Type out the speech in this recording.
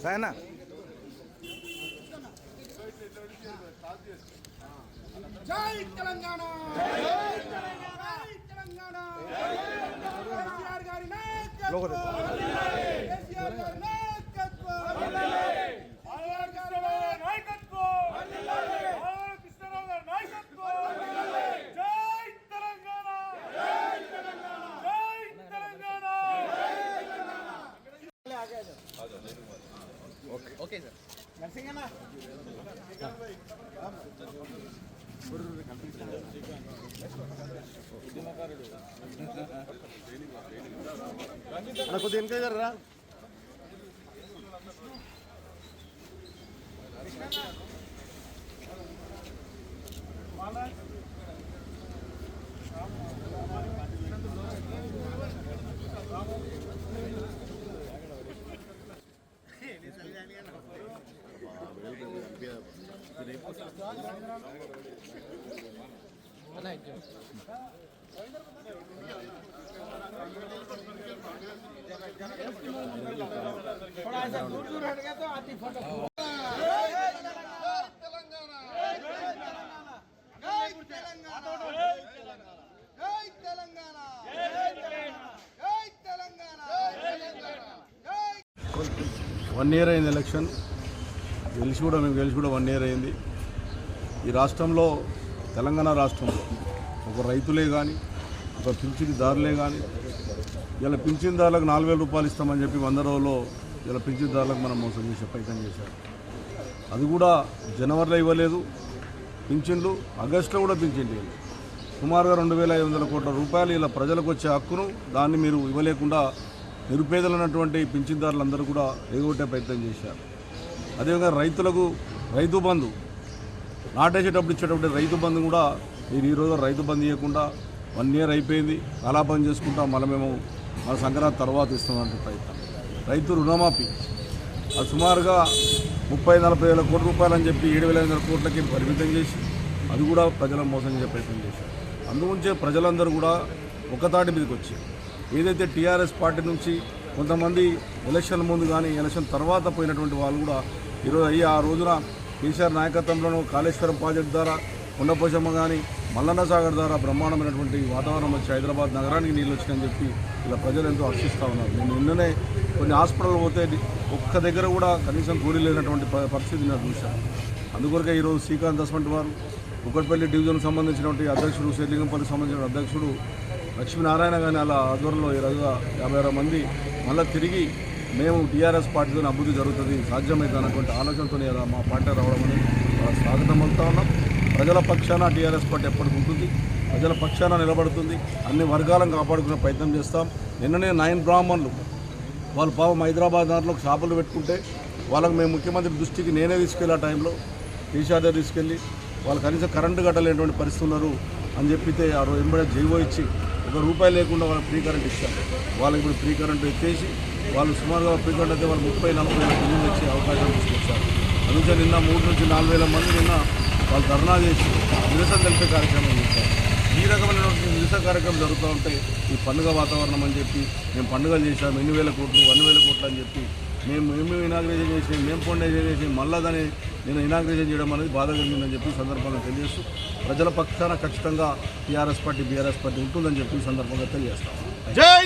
సాయనా జై తెలంగాణ జై తెలంగాణ జై తెలంగాణ కేసీఆర్ గారి లోగో నాయకత్వం కేసీఆర్ గారి నాయకత్వం ఓకే సార్ నరసింగన్న అన్న కొద్దిగా వెనక జరరా వన్ ఇయర్ అయింది ఎలక్షన్ గెలిచి కూడా మేము గెలిచి కూడా వన్ ఇయర్ అయింది. ఈ రాష్ట్రంలో తెలంగాణ రాష్ట్రంలో ఒక రైతులే కానీ ఒక పింఛన్దారులే కానీ ఇలా పింఛన్దారులకు నాలుగు వేల రూపాయలు ఇస్తామని చెప్పి వంద రోజుల్లో ఇలా పింఛన్దారులకు మనం మోసం చేసే ప్రయత్నం చేశారు. అది కూడా జనవరిలో ఇవ్వలేదు. పింఛన్లు ఆగస్టులో కూడా పింఛన్ లేదు సుమారుగా రెండు వేల ఐదు వందల కోట్ల రూపాయలు ఇలా ప్రజలకు వచ్చే హక్కును దాన్ని మీరు ఇవ్వలేకుండా నిరుపేదలైనటువంటి పింఛన్దారులందరూ కూడా ఎగొట్టే ప్రయత్నం చేశారు. అదేవిధంగా రైతులకు రైతు బంధు నాటేసేటప్పుడు ఇచ్చేటప్పుడు రైతు బంధు కూడా మీరు ఈరోజు రైతు బంధు ఇవ్వకుండా వన్ ఇయర్ అయిపోయింది. కలాపం చేసుకుంటా మళ్ళీ మేము మన సంక్రాంతి తర్వాత ఇస్తామంటే ప్రయత్నం. రైతు రుణమాఫీ. అది సుమారుగా ముప్పై నలభై వేల కోట్ల రూపాయలు అని చెప్పి ఏడు వేల ఐదు వందల కోట్లకి పరిమితం చేసి అది కూడా ప్రజల మోసం చేసే ప్రయత్నం చేశారు. అందుగురించే ప్రజలందరూ కూడా ఒకతాటి మీదకి వచ్చి ఏదైతే టీఆర్ఎస్ పార్టీ నుంచి కొంతమంది ఎలక్షన్ ముందు కానీ ఎలక్షన్ తర్వాత పోయినటువంటి వాళ్ళు కూడా ఈరోజు అయ్యి ఆ రోజున కేసీఆర్ నాయకత్వంలోనూ కాళేశ్వరం ప్రాజెక్టు ద్వారా కొండపోచమ్మ కానీ మల్లన్న సాగర్ ద్వారా బ్రహ్మాండమైనటువంటి వాతావరణం వచ్చి హైదరాబాద్ నగరానికి నీళ్ళు వచ్చినాయని చెప్పి ఇలా ప్రజలు ఎంతో హర్షిస్తూ ఉన్నారు. నేను నిన్ననే కొన్ని హాస్పిటల్ పోతే ఒక్క దగ్గర కూడా కనీసం కూలీ లేనటువంటి ప- పరిస్థితి నేను చూశాను అందుకొరకే ఈరోజు శ్రీకాంత్ దశమంటి వారు కుక్కట్పల్లి డివిజన్కు సంబంధించినటువంటి అధ్యక్షుడు శ్రీలింగంపల్లికి సంబంధించిన అధ్యక్షుడు లక్ష్మీనారాయణ కానీ అలా ఆధ్వర్యంలో ఈ రోజుగా యాభై ఆరు మంది మళ్ళీ తిరిగి మేము టీఆర్ఎస్ పార్టీతో అభివృద్ధి జరుగుతుంది సాధ్యమైతే అనుకుంటే ఆలోచనతో మా పార్టీ రావడం అని స్వాగతం పలుకుతా ఉన్నాం. ప్రజల పక్షాన టీఆర్ఎస్ పార్టీ ఎప్పటికి ఉంటుంది. ప్రజల పక్షాన నిలబడుతుంది. అన్ని వర్గాలను కాపాడుకునే ప్రయత్నం చేస్తాం. నిన్ననే నైన్ బ్రాహ్మణులు వాళ్ళు పాపం హైదరాబాద్ దాంట్లో షాపులు పెట్టుకుంటే వాళ్ళకు మేము ముఖ్యమంత్రి దృష్టికి నేనే తీసుకెళ్ళి ఆ టైంలో. కేసీఆర్ దగ్గర తీసుకెళ్ళి వాళ్ళు కనీసం కరెంటు కట్టలేటువంటి పరిస్థితి ఉన్నారు అని చెప్పితే ఆ రోజు ఎంబడే జీవో ఇచ్చి ఒక రూపాయి లేకుండా వాళ్ళకి ఫ్రీ కరెంట్ ఇచ్చారు. వాళ్ళకి ఇప్పుడు ఫ్రీ కరెంట్ ఎత్తేసి వాళ్ళు సుమారుగా ఫ్రీ అయితే వాళ్ళు ముప్పై నలభై వేల బిల్లులు వచ్చే అవకాశం తీసుకొచ్చారు. అందుకే నిన్న మూడు నుంచి నాలుగు వేల మంది నిన్న వాళ్ళు ధర్నా చేసి నిరసన తెలిపే కార్యక్రమం చేశారు. ఈ రకమైనటువంటి నిరసన కార్యక్రమం జరుగుతూ ఉంటే ఈ పండుగ వాతావరణం అని చెప్పి మేము పండుగలు చేశాం ఎన్ని వేల కోట్లు అన్ని వేల కోట్లు అని చెప్పి మేము మేము ఇనాగ్రేషన్ చేసి మేము పండుగ చేసి మళ్ళా దాన్ని నేను ఇనాగ్రేషన్ చేయడం అనేది బాధ కలిగిందని చెప్పి సందర్భంగా తెలియజేస్తూ ప్రజల పక్షాన ఖచ్చితంగా టీఆర్ఎస్ పార్టీ బీఆర్ఎస్ పార్టీ ఉంటుందని చెప్పి సందర్భంగా తెలియజేస్తాం. జై